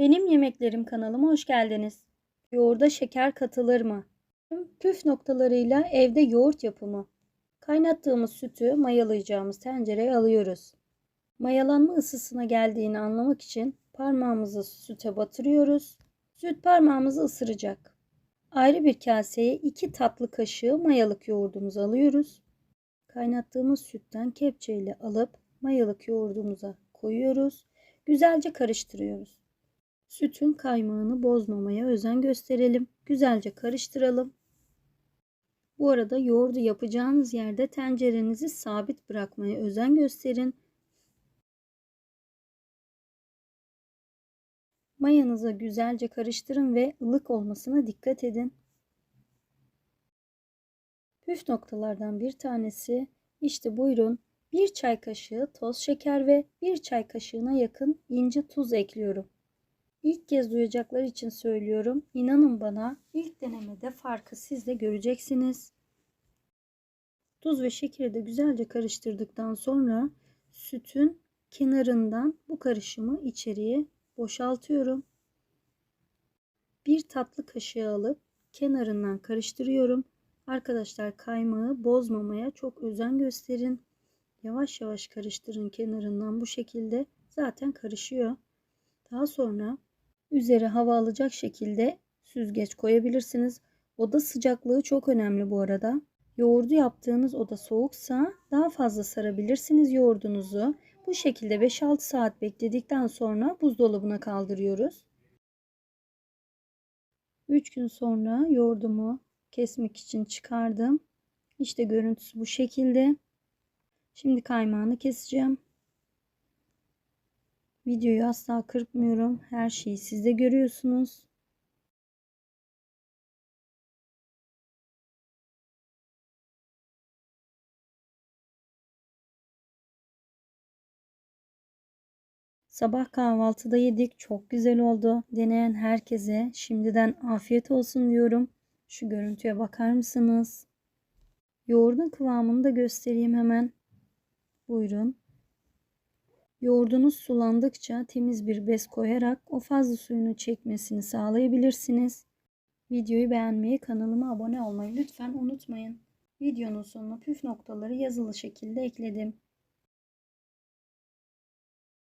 Benim Yemeklerim kanalıma hoş geldiniz. Yoğurda şeker katılır mı? Püf noktalarıyla evde yoğurt yapımı. Kaynattığımız sütü mayalayacağımız tencereye alıyoruz. Mayalanma ısısına geldiğini anlamak için parmağımızı süte batırıyoruz. Süt parmağımızı ısıracak. Ayrı bir kaseye 2 tatlı kaşığı mayalık yoğurdumuzu alıyoruz. Kaynattığımız sütten kepçeyle alıp mayalık yoğurdumuza koyuyoruz. Güzelce karıştırıyoruz. Sütün kaymağını bozmamaya özen gösterelim. Güzelce karıştıralım. Bu arada yoğurdu yapacağınız yerde tencerenizi sabit bırakmaya özen gösterin. Mayanıza güzelce karıştırın ve ılık olmasına dikkat edin. Püf noktalardan bir tanesi işte buyurun bir çay kaşığı toz şeker ve bir çay kaşığına yakın ince tuz ekliyorum. İlk kez duyacaklar için söylüyorum. İnanın bana ilk denemede farkı siz de göreceksiniz. Tuz ve şekeri de güzelce karıştırdıktan sonra sütün kenarından bu karışımı içeriye boşaltıyorum. Bir tatlı kaşığı alıp kenarından karıştırıyorum. Arkadaşlar kaymağı bozmamaya çok özen gösterin. Yavaş yavaş karıştırın kenarından bu şekilde zaten karışıyor. Daha sonra üzeri hava alacak şekilde süzgeç koyabilirsiniz. Oda sıcaklığı çok önemli bu arada. Yoğurdu yaptığınız oda soğuksa daha fazla sarabilirsiniz yoğurdunuzu. Bu şekilde 5-6 saat bekledikten sonra buzdolabına kaldırıyoruz. 3 gün sonra yoğurdumu kesmek için çıkardım. İşte görüntüsü bu şekilde. Şimdi kaymağını keseceğim. Videoyu asla kırpmıyorum. Her şeyi siz de görüyorsunuz. Sabah kahvaltıda yedik. Çok güzel oldu. Deneyen herkese şimdiden afiyet olsun diyorum. Şu görüntüye bakar mısınız? Yoğurdun kıvamını da göstereyim hemen. Buyurun. Yoğurdunuz sulandıkça temiz bir bez koyarak o fazla suyunu çekmesini sağlayabilirsiniz. Videoyu beğenmeyi, kanalıma abone olmayı lütfen unutmayın. Videonun sonuna püf noktaları yazılı şekilde ekledim.